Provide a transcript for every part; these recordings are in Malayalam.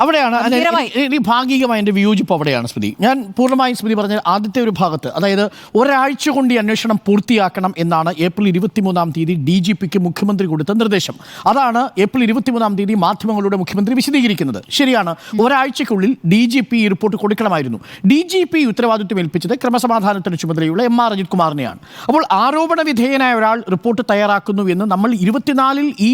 അവിടെയാണ് ഭാഗികമായ എന്റെ വിയോജിപ്പ് അവിടെയാണ് സ്മൃതി. ഞാൻ പൂർണമായും സ്മൃതി പറഞ്ഞ ആദ്യത്തെ ഒരു ഭാഗത്ത് അതായത് ഒരാഴ്ച കൊണ്ട് ഈ അന്വേഷണം പൂർത്തിയാക്കണം എന്നാണ് ഏപ്രിൽ ഇരുപത്തിമൂന്നാം തീയതി ഡി ജി പിക്ക് മുഖ്യമന്ത്രി കൊടുത്ത നിർദ്ദേശം. അതാണ് ഏപ്രിൽ ഇരുപത്തിമൂന്നാം തീയതി മാധ്യമങ്ങളുടെ മുഖ്യമന്ത്രി വിശദീകരിക്കുന്നത്. ശരിയാണ് ഒരാഴ്ചക്കുള്ളിൽ ഡി ജി പി ഈ റിപ്പോർട്ട് കൊടുക്കണമായിരുന്നു. ഡി ജി പി ഉത്തരവാദിത്വം ഏൽപ്പിച്ചത് ക്രമസമാധാനത്തിന് ചുമതലയുള്ള എം ആർ അജിത് കുമാറിനെയാണ്. അപ്പോൾ ആരോപണ വിധേയനായ ഒരാൾ റിപ്പോർട്ട് തയ്യാറാക്കുന്നു എന്ന് നമ്മൾ ഇരുപത്തിനാലിൽ ഈ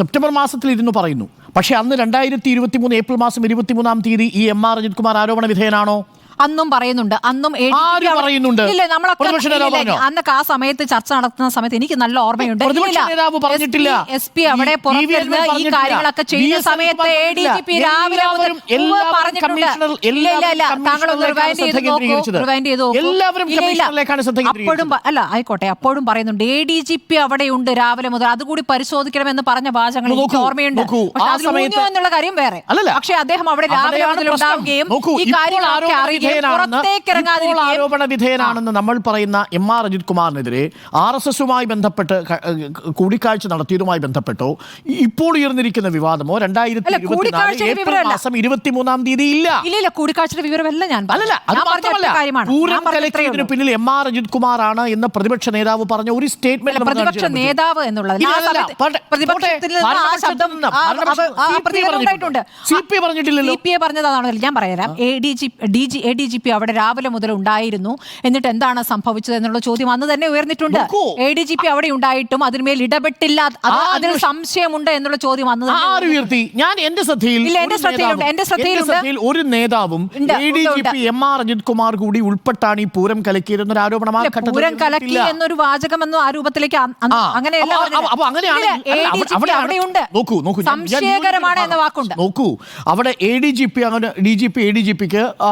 സെപ്റ്റംബർ മാസത്തിൽ ഇരുന്ന് പറയുന്നു. പക്ഷേ അന്ന് രണ്ടായിരത്തി ഇരുപത്തി മൂന്ന് ഏപ്രിൽ മാസം ഇരുപത്തിമൂന്നാം തീയതി ഈ എം ആർ അജിത് കുമാർ ആരോപണ വിധേയനാണോ? അന്നും പറയുന്നുണ്ട് അന്നും ആര് പറയുന്നുണ്ട്? ഇല്ല നമ്മളൊക്കെ പ്രതിപക്ഷ നേതാവ് ഇല്ല, പറഞ്ഞോ? അന്നൊക്കെ ആ സമയത്ത് ചർച്ച നടത്തുന്ന സമയത്ത് എനിക്ക് നല്ല ഓർമ്മയുണ്ട് പ്രതിപക്ഷ നേതാവ് പറഞ്ഞിട്ടില്ല. എസ് പി അവിടെ ഈ- പുറത്തിരുന്ന് ഈ പറഞ്ഞിട്ടില്ല. കാര്യങ്ങളൊക്കെ ചെയ്യുന്ന. സമയത്ത് എ ഡി ജി പി രാവിലെ മുതൽ എല്ലാവരും- ഉവ്വ് എല്ലാവരും പറഞ്ഞിട്ടുണ്ട് കമ്മീഷണർ- ഇല്ല ഇല്ല ഇല്ല എല്ലാവരും താങ്കൾ ഒന്ന് കമ്മീഷണറിലേക്കാണ് റിവൈൻഡ് ചെയ്ത് ശ്രദ്ധ നോക്കൂ കേന്ദ്രീകരിച്ചത്. റിവൈൻഡ് ചെയ്ത് നോക്കൂ എല്ലാവരും ഇല്ല, ഇല്ല. കമ്മീഷണറിലേക്കാണ് ശ്രദ്ധ അപ്പോഴും കേന്ദ്രീകരിച്ചത്. പ- അല്ല ആയിക്കോട്ടെ അപ്പോഴും പറയുന്നുണ്ട് എ ഡി ജി പി അവിടെയുണ്ട് രാവിലെ മുതൽ അതുകൂടി പരിശോധിക്കണമെന്ന് പറഞ്ഞ വാചകങ്ങൾ എനിക്ക് നോക്കൂ, ഓർമ്മയുണ്ട് നോക്കൂ, പക്ഷെ ആ അതിൽ സമയത്ത് എന്നുള്ള കാര്യം വേറെ അല്ലല്ല. പക്ഷേ അദ്ദേഹം അവിടെ രാവിലെ അവിടെയാണ് മുതൽ പ്രശ്നം. ഉണ്ടാവുകയും നോക്കൂ, ഈ ഇപ്പോൾ കാര്യങ്ങളൊക്കെ ആരോപണ വിധേയനാണെന്ന് ആരോപണ വിധേയനാണെന്ന് നമ്മൾ പറയുന്ന എം ആർ അജിത് കുമാറിനെതിരെ ആർ എസ് എസുമായി ബന്ധപ്പെട്ട് കൂടിക്കാഴ്ച നടത്തിയതുമായി ബന്ധപ്പെട്ടോ? ഇപ്പോൾ ഉയർന്നിരിക്കുന്ന വിവാദമോ? രണ്ടായിരത്തി ഏപ്രിൽ മാസം ഇരുപത്തിമൂന്നാം തീയതി ഇല്ല ഇല്ല ഇല്ല കൂടിക്കാഴ്ചയുടെ വിവരമല്ല ഞാൻ. അല്ലല്ല അത് മാത്രമല്ല. പൂരം കലക്കിയതിന് പിന്നിൽ എം ആർ അജിത് കുമാർ ആണ് എന്ന് പ്രതിപക്ഷ നേതാവ് പറഞ്ഞ ഒരു സ്റ്റേറ്റ്മെന്റ് പ്രതിപക്ഷ നേതാവ് എന്നുള്ളത്. സി CPI പറഞ്ഞിട്ടില്ലല്ലോ. സി പി എ പറഞ്ഞതാണല്ലോ ഞാൻ പറയാം. D G D G A D G P അവിടെ രാവിലെ മുതൽ ഉണ്ടായിരുന്നു. എന്നിട്ട് എന്താണ് സംഭവിച്ചത് എന്നുള്ള ചോദ്യം അന്ന് തന്നെ ഉയർന്നിട്ടുണ്ട്. എ ഡി ജി പി അവിടെ ഉണ്ടായിട്ടും അതിന്മേൽ ഇടപെട്ടില്ല. അതിന് അതിൽ സംശയമുണ്ട് എന്നുള്ള ചോദ്യം അന്ന് ഉയർത്തി? ഞാൻ എന്റെ ശ്രദ്ധയിൽ എന്റെ ഒരു ശ്രദ്ധയിലുണ്ട്, നേതാവും- എന്റെ ശ്രദ്ധയിൽ ഒരു നേതാവും എ ആർ അജിത് കുമാർ കൂടി ഉൾപ്പെട്ടാണ് ഈ പൂരം കലക്കിയതെന്നൊരു ആരോപണം ആരോപണമാണ് പൂരം കലക്കി എന്നൊരു എന്നൊരു വാചകമെന്നോ ആ രൂപത്തിലേക്ക് അങ്ങനെയല്ല സംശയകരമാണ് എന്ന വാക്കുണ്ട്. നോക്കൂ അവിടെ എ ഡി ജി പി അങ്ങനെ D G P A D G പിക്ക് ആ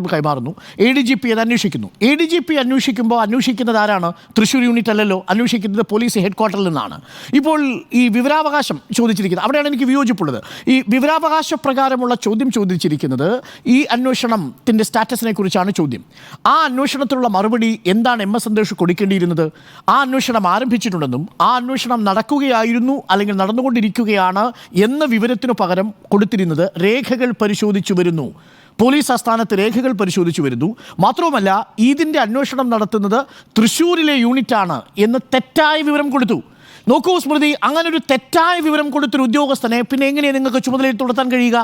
ഉത്തരവാദിത്വം കൈമാറുന്നു. എ ഡി ജി പി അത് അന്വേഷിക്കുന്നു. എ ഡി ജി പി അന്വേഷിക്കുമ്പോൾ അന്വേഷിക്കുന്നത് ആരാണ്? തൃശ്ശൂർ യൂണിറ്റ് അല്ലല്ലോ. അന്വേഷിക്കുന്നത് പോലീസ് ഹെഡ് ക്വാർട്ടറിൽ നിന്നാണ്. ഇപ്പോൾ ഈ വിവരാവകാശം ചോദിച്ചിരിക്കുന്നത് അവിടെയാണ് എനിക്ക് വിയോജിപ്പുള്ളത്. ഈ വിവരാവകാശ പ്രകാരമുള്ള ചോദ്യം ചോദിച്ചിരിക്കുന്നത് ഈ അന്വേഷണത്തിന്റെ സ്റ്റാറ്റസിനെ കുറിച്ചാണ് ചോദ്യം. ആ അന്വേഷണത്തിലുള്ള മറുപടി എന്താണ് എം എസ് സന്തോഷ് കൊടുക്കേണ്ടിയിരുന്നത്? ആ അന്വേഷണം ആരംഭിച്ചിട്ടുണ്ടെന്നും ആ അന്വേഷണം നടക്കുകയായിരുന്നു അല്ലെങ്കിൽ നടന്നുകൊണ്ടിരിക്കുകയാണ് എന്ന വിവരത്തിനു പകരം കൊടുത്തിരുന്നത് രേഖകൾ പരിശോധിച്ചു വരുന്നു. പോലീസ് ആസ്ഥാനത്ത് രേഖകൾ പരിശോധിച്ചു വരുന്നു. മാത്രവുമല്ല ഇതിന്റെ അന്വേഷണം നടത്തുന്നത് തൃശ്ശൂരിലെ യൂണിറ്റാണ് എന്ന് തെറ്റായ വിവരം കൊടുത്തു. നോക്കൂ സ്മൃതി അങ്ങനെ ഒരു തെറ്റായ വിവരം കൊടുത്തൊരു ഉദ്യോഗസ്ഥനെ പിന്നെ എങ്ങനെയാണ് നിങ്ങൾക്ക് ചുമതലയിൽ തുടർത്താൻ കഴിയുക?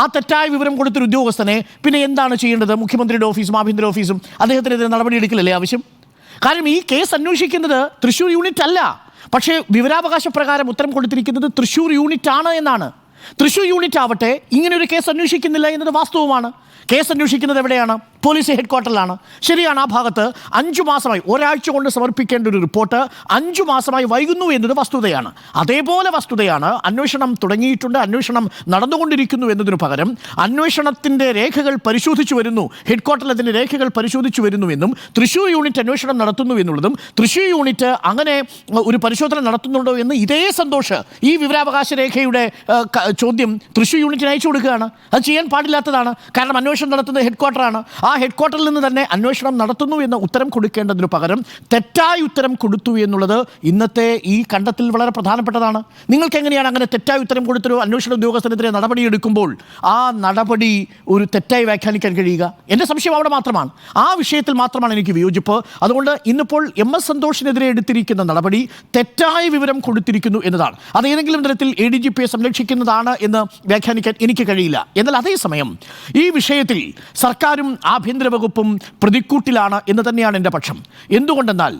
ആ തെറ്റായ വിവരം കൊടുത്തൊരു ഉദ്യോഗസ്ഥനെ പിന്നെ എന്താണ് ചെയ്യേണ്ടത്? മുഖ്യമന്ത്രിയുടെ ഓഫീസും ആഭ്യന്തര ഓഫീസും അദ്ദേഹത്തിനെതിരെ നടപടിയെടുക്കില്ലല്ലേ ആവശ്യം? കാരണം ഈ കേസ് അന്വേഷിക്കുന്നത് തൃശ്ശൂർ യൂണിറ്റ് അല്ല പക്ഷേ വിവരാവകാശ പ്രകാരം ഉത്തരം കൊടുത്തിരിക്കുന്നത് തൃശ്ശൂർ യൂണിറ്റ് ആണ് എന്നാണ്. തൃശ്ശൂർ യൂണിറ്റ് ആവട്ടെ ഇങ്ങനെ ഒരു കേസ് അന്വേഷിക്കുന്നില്ല എന്നത് വാസ്തവമാണ്. കേസ് അന്വേഷിക്കുന്നത് എവിടെയാണ്? പോലീസ് ഹെഡ് ക്വാർട്ടറിലാണ് ശരിയാണ് ആ ഭാഗത്ത് അഞ്ചു മാസമായി ഒരാഴ്ച കൊണ്ട് സമർപ്പിക്കേണ്ട ഒരു റിപ്പോർട്ട് അഞ്ചു മാസമായി വൈകുന്നു എന്നത് വസ്തുതയാണ്. അതേപോലെ വസ്തുതയാണ് അന്വേഷണം തുടങ്ങിയിട്ടുണ്ട് അന്വേഷണം നടന്നുകൊണ്ടിരിക്കുന്നു എന്നതിനു പകരം അന്വേഷണത്തിന്റെ രേഖകൾ പരിശോധിച്ചു വരുന്നു ഹെഡ് ക്വാർട്ടറിൽ അതിന്റെ രേഖകൾ പരിശോധിച്ചു വരുന്നുവെന്നും തൃശ്ശൂർ യൂണിറ്റ് അന്വേഷണം നടത്തുന്നു എന്നുള്ളതും തൃശ്ശൂർ യൂണിറ്റ് അങ്ങനെ ഒരു പരിശോധന നടത്തുന്നുണ്ടോ എന്ന് ഇതേ സന്തോഷ് ഈ വിവരാവകാശ രേഖയുടെ ചോദ്യം തൃശ്ശൂർ യൂണിറ്റിന് അയച്ചു കൊടുക്കുകയാണ്. അത് ചെയ്യാൻ പാടില്ലാത്തതാണ്. കാരണം അന്വേഷണം നടത്തുന്നത് ഹെഡ് ക്വാർട്ടറാണ് ആ ഹെഡ് ക്വാർട്ടറിൽ നിന്ന് തന്നെ അന്വേഷണം നടത്തുന്നു എന്ന ഉത്തരം കൊടുക്കേണ്ടതിനു പകരം തെറ്റായ ഉത്തരം കൊടുത്തു എന്നുള്ളത് ഇന്നത്തെ ഈ കണ്ടത്തിൽ വളരെ പ്രധാനപ്പെട്ടതാണ്. നിങ്ങൾക്ക് എങ്ങനെയാണ് അങ്ങനെ തെറ്റായ ഉത്തരം കൊടുത്തൊരു അന്വേഷണ ഉദ്യോഗസ്ഥനെതിരെ നടപടിയെടുക്കുമ്പോൾ ആ നടപടി ഒരു തെറ്റായി വ്യാഖ്യാനിക്കാൻ കഴിയുക? എന്റെ സംശയം അവിടെ മാത്രമാണ്. ആ വിഷയത്തിൽ മാത്രമാണ് എനിക്ക് വിയോജിപ്പ്. അതുകൊണ്ട് ഇന്നിപ്പോൾ എം എസ് സന്തോഷിനെതിരെ എടുത്തിരിക്കുന്ന നടപടി തെറ്റായ വിവരം കൊടുത്തിരിക്കുന്നു എന്നതാണ്. അത് ഏതെങ്കിലും തരത്തിൽ എ ഡി ജി പിയെ സംരക്ഷിക്കുന്നതാണ് എന്ന് വ്യാഖ്യാനിക്കാൻ എനിക്ക് കഴിയില്ല. എന്നാൽ അതേസമയം ഈ വിഷയത്തിൽ സർക്കാരും ആഭ്യന്തര വകുപ്പും പ്രതിക്കൂട്ടിലാണ് എന്ന് തന്നെയാണ് എന്റെ പക്ഷം. എന്തുകൊണ്ടെന്നാൽ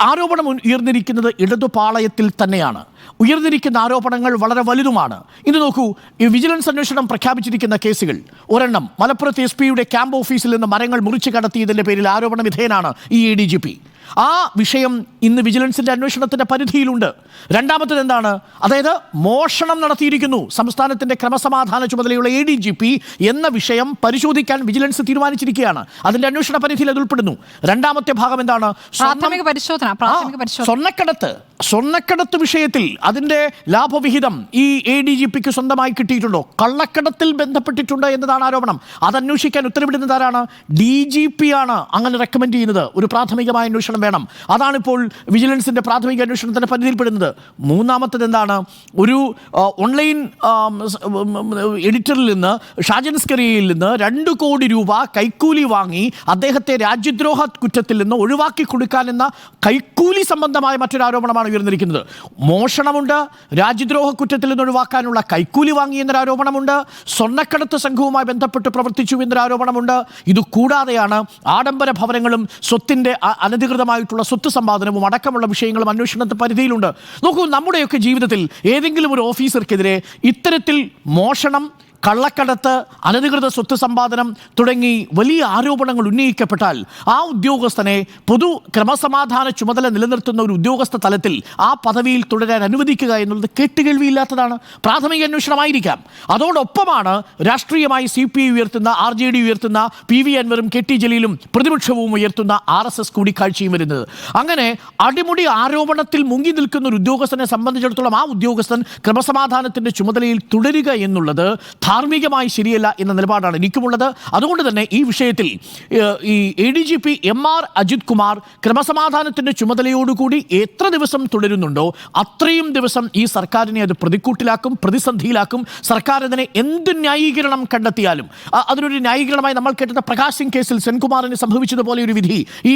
ആരോപണം ഉയർന്നിരിക്കുന്നത് ഇടതുപാളയത്തിൽ തന്നെയാണ്. ഉയർന്നിരിക്കുന്ന ആരോപണങ്ങൾ വളരെ വലുതുമാണ്. ഇത് നോക്കൂ ഈ വിജിലൻസ് അന്വേഷണം പ്രഖ്യാപിച്ചിരിക്കുന്ന കേസുകൾ. ഒരെണ്ണം മലപ്പുറത്ത് എസ് പിയുടെ ക്യാമ്പ് ഓഫീസിൽ നിന്ന് മരങ്ങൾ മുറിച്ചു കടത്തിയതിന്റെ പേരിൽ ആരോപണ വിധേയനാണ് ഈ എ ഡി ജി പി ആ വിഷയം ഇന്ന് വിജിലൻസിന്റെ അന്വേഷണത്തിന്റെ പരിധിയിലുണ്ട്. രണ്ടാമത്തത് എന്താണ്? അതായത് മോഷണം നടത്തിയിരിക്കുന്നു. സംസ്ഥാനത്തിന്റെ ക്രമസമാധാന ചുമതലയുള്ള എ ഡി ജി പി എന്ന വിഷയം പരിശോധിക്കാൻ വിജിലൻസ് തീരുമാനിച്ചിരിക്കുകയാണ്. അതിന്റെ അന്വേഷണ പരിധിയിൽ അത് ഉൾപ്പെടുന്നു. രണ്ടാമത്തെ ഭാഗം എന്താണ്? സ്വർണക്കടത്ത്. സ്വർണക്കടത്ത് വിഷയത്തിൽ അതിന്റെ ലാഭവിഹിതം ഈ എ ഡി ജി പിക്ക് സ്വന്തമായി കിട്ടിയിട്ടുണ്ടോ? കള്ളക്കടത്തിൽ ബന്ധപ്പെട്ടിട്ടുണ്ട് എന്നതാണ് ആരോപണം. അതന്വേഷിക്കാൻ ഉത്തരവിടുന്നത് ആരാണ്? ഡി ജി പി ആണ് അങ്ങനെ റെക്കമെൻഡ് ചെയ്യുന്നത്. ഒരു പ്രാഥമികമായ അന്വേഷണം വേണം. അതാണിപ്പോൾ വിജിലൻസിന്റെ പ്രാഥമിക അന്വേഷണത്തിന്റെ പരിധിയിൽപ്പെടുന്നത്. മൂന്നാമത്തത് എന്താണ്? ഒരു ഓൺലൈൻ എഡിറ്ററിൽ നിന്ന് ഷാജൻ സ്കറിയയിൽ നിന്ന് രണ്ട് കോടി രൂപ കൈക്കൂലി വാങ്ങി അദ്ദേഹത്തെ രാജ്യദ്രോഹ കുറ്റത്തിൽ നിന്ന് ഒഴിവാക്കി കൊടുക്കാനെന്ന കൈക്കൂലി സംബന്ധമായ മറ്റൊരു ആരോപണമാണ് ഉയർന്നിരിക്കുന്നത്. മോഷണമുണ്ട് രാജ്യദ്രോഹ കുറ്റത്തിൽ നിന്ന് ഒഴിവാക്കാനുള്ള കൈക്കൂലി വാങ്ങി എന്നൊരു ആരോപണമുണ്ട് സ്വർണക്കടത്ത് സംഘവുമായി ബന്ധപ്പെട്ട് പ്രവർത്തിച്ചു എന്നൊരു ആരോപണമുണ്ട് ഇത് കൂടാതെയാണ് ആഡംബര ഭവനങ്ങളും സ്വത്തിന്റെ അനധികൃതമായിട്ടുള്ള സ്വത്ത് സമ്പാദനവും അടക്കമുള്ള വിഷയങ്ങളും അന്വേഷണത്തിന് പരിധിയിലുണ്ട്. നോക്കൂ നമ്മുടെയൊക്കെ ജീവിതത്തിൽ ഏതെങ്കിലും ഒരു ഓഫീസർക്കെതിരെ ഇത്തരത്തിൽ മോഷണം കള്ളക്കടത്ത് അനധികൃത സ്വത്ത് സമ്പാദനം തുടങ്ങി വലിയ ആരോപണങ്ങൾ ഉന്നയിക്കപ്പെട്ടാൽ ആ ഉദ്യോഗസ്ഥനെ പൊതു ക്രമസമാധാന ചുമതല നിലനിർത്തുന്ന ഒരു ഉദ്യോഗസ്ഥ തലത്തിൽ ആ പദവിയിൽ തുടരാൻ അനുവദിക്കുക എന്നുള്ളത് കേട്ടുകേൾവിയില്ലാത്തതാണ്. പ്രാഥമിക അന്വേഷണമായിരിക്കാം. അതോടൊപ്പമാണ് രാഷ്ട്രീയമായി സി പി ഐ ഉയർത്തുന്ന ആർ ജെ ഡി ഉയർത്തുന്ന പി വി അൻവറും കെ ടി ജലീലും പ്രതിപക്ഷവും ഉയർത്തുന്ന ആർ എസ് എസ് കൂടിക്കാഴ്ചയും വരുന്നത്. അങ്ങനെ അടിമുടി ആരോപണത്തിൽ മുങ്ങി നിൽക്കുന്ന ഒരു ഉദ്യോഗസ്ഥനെ സംബന്ധിച്ചിടത്തോളം ആ ഉദ്യോഗസ്ഥൻ ക്രമസമാധാനത്തിന്റെ ചുമതലയിൽ തുടരുക എന്നുള്ളത് ധാർമ്മികമായി ശരിയല്ല എന്ന നിലപാടാണ് എനിക്കുമുള്ളത്. അതുകൊണ്ട് തന്നെ ഈ വിഷയത്തിൽ ഈ A D G P M R Ajith Kumar ക്രമസമാധാനത്തിന്റെ ചുമതലയോടുകൂടി എത്ര ദിവസം തുടരുന്നുണ്ടോ അത്രയും ദിവസം ഈ സർക്കാരിനെ അത് പ്രതിക്കൂട്ടിലാക്കും പ്രതിസന്ധിയിലാക്കും. സർക്കാർ അതിനെ എന്ത് ന്യായീകരണം കണ്ടെത്തിയാലും അതിനൊരു ന്യായീകരണമായി നമ്മൾ കേട്ടത് പ്രകാശ് സിംഗ് കേസിൽ സെൻകുമാറിന് സംഭവിച്ചതുപോലെ ഒരു വിധി ഈ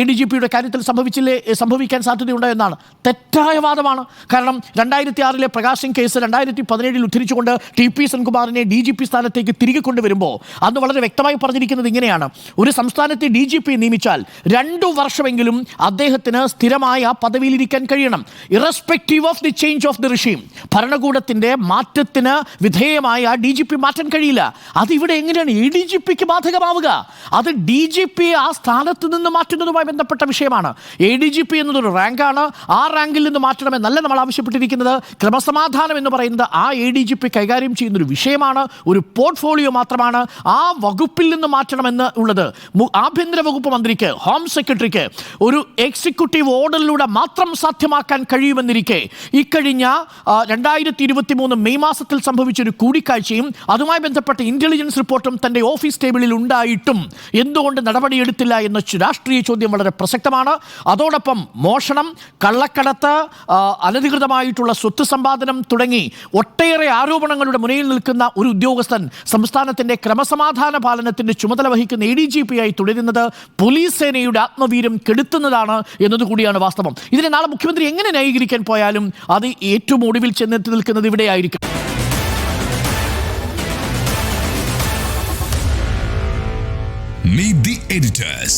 എ ഡി ജി പിയുടെ കാര്യത്തിൽ സംഭവിച്ചില്ലേ സംഭവിക്കാൻ സാധ്യതയുണ്ടോ എന്നാണ്. തെറ്റായ വാദമാണ്. കാരണം രണ്ടായിരത്തി ആറിലെ പ്രകാശ് സിംഗ് കേസ് രണ്ടായിരത്തി പതിനേഴിൽ ഉദ്ധരിച്ചുകൊണ്ട് ടി പി സെൻകുമാറിനെ ഡി ജി പി സ്ഥാനത്തേക്ക് തിരികെ കൊണ്ടുവരുമ്പോൾ അന്ന് വളരെ വ്യക്തമായി പറഞ്ഞിരിക്കുന്നത് ഇങ്ങനെയാണ്. ഒരു സംസ്ഥാനത്തെ ഡി ജി പി നിയമിച്ചാൽ രണ്ടു വർഷമെങ്കിലും അദ്ദേഹത്തിന് സ്ഥിരമായ പദവിയിലിരിക്കാൻ കഴിയണം. Irrespective of the change of the regime ഭരണകൂടത്തിന്റെ മാറ്റത്തിന് വിധേയമായ ഡി ജി പി മാറ്റാൻ കഴിയില്ല. അത് ഇവിടെ എങ്ങനെയാണ്? എ ഡി ജി പിക്ക് ബാധകമാവുക? അത് ഡി ജി പി ആ സ്ഥാനത്ത് നിന്ന് മാറ്റുന്നതുമായി ബന്ധപ്പെട്ട വിഷയമാണ്. എ ഡി ജി പി എന്നതൊരു റാങ്കാണ്. ആ റാങ്കിൽ നിന്ന് മാറ്റണമെന്നല്ല നമ്മൾ ആവശ്യപ്പെട്ടിരിക്കുന്നത്. ക്രമസമാധാനം എന്ന് പറയുന്നത് ആ എ ഡി ജി പി കൈകാര്യം ചെയ്യുന്ന ഒരു വിഷയമാണ് ഒരു പോർട്ട്ഫോളിയോ മാത്രമാണ് ആ വകുപ്പിൽ നിന്ന് മാറ്റണമെന്ന് ഉള്ളത്. ആഭ്യന്തര വകുപ്പ് മന്ത്രിക്ക് ഹോം സെക്രട്ടറിക്ക് ഒരു എക്സിക്യൂട്ടീവ് ഓർഡറിലൂടെ മാത്രം സാധ്യമാക്കാൻ കഴിയുമെന്നിരിക്കെ ഇക്കഴിഞ്ഞ രണ്ടായിരത്തി ഇരുപത്തി മൂന്ന് മെയ് മാസത്തിൽ സംഭവിച്ച ഒരു കൂടിക്കാഴ്ചയും അതുമായി ബന്ധപ്പെട്ട ഇന്റലിജൻസ് റിപ്പോർട്ടും തന്റെ ഓഫീസ് ടേബിളിൽ ഉണ്ടായിട്ടും എന്തുകൊണ്ട് നടപടിയെടുത്തില്ല എന്ന രാഷ്ട്രീയ ചോദ്യം വളരെ പ്രസക്തമാണ്. അതോടൊപ്പം മോഷണം കള്ളക്കടത്ത് അനധികൃതമായിട്ടുള്ള സ്വത്ത് സമ്പാദനം തുടങ്ങി ഒട്ടേറെ ആരോപണങ്ങളുടെ മുനയിൽ നിൽക്കുന്ന ഒരു ഉദ്യോഗസ്ഥൻ സംസ്ഥാനത്തിന്റെ ക്രമസമാധാന പാലനത്തിന്റെ ചുമതല വഹിക്കുന്ന എ ഡി ജി പി ആയി തുടരുന്നത് പോലീസ് സേനയുടെ ആത്മവീര്യം കെടുത്തുന്നതാണ് എന്നതുകൂടിയാണ് വാസ്തവം ഇതിനെ നാളെ മുഖ്യമന്ത്രി എങ്ങനെ ന്യായീകരിക്കാൻ പോയാലും അത് ഏറ്റവും ഒടുവിൽ ചെന്നെത്തി നിൽക്കുന്നത് ഇവിടെയായിരിക്കും Meet the editors.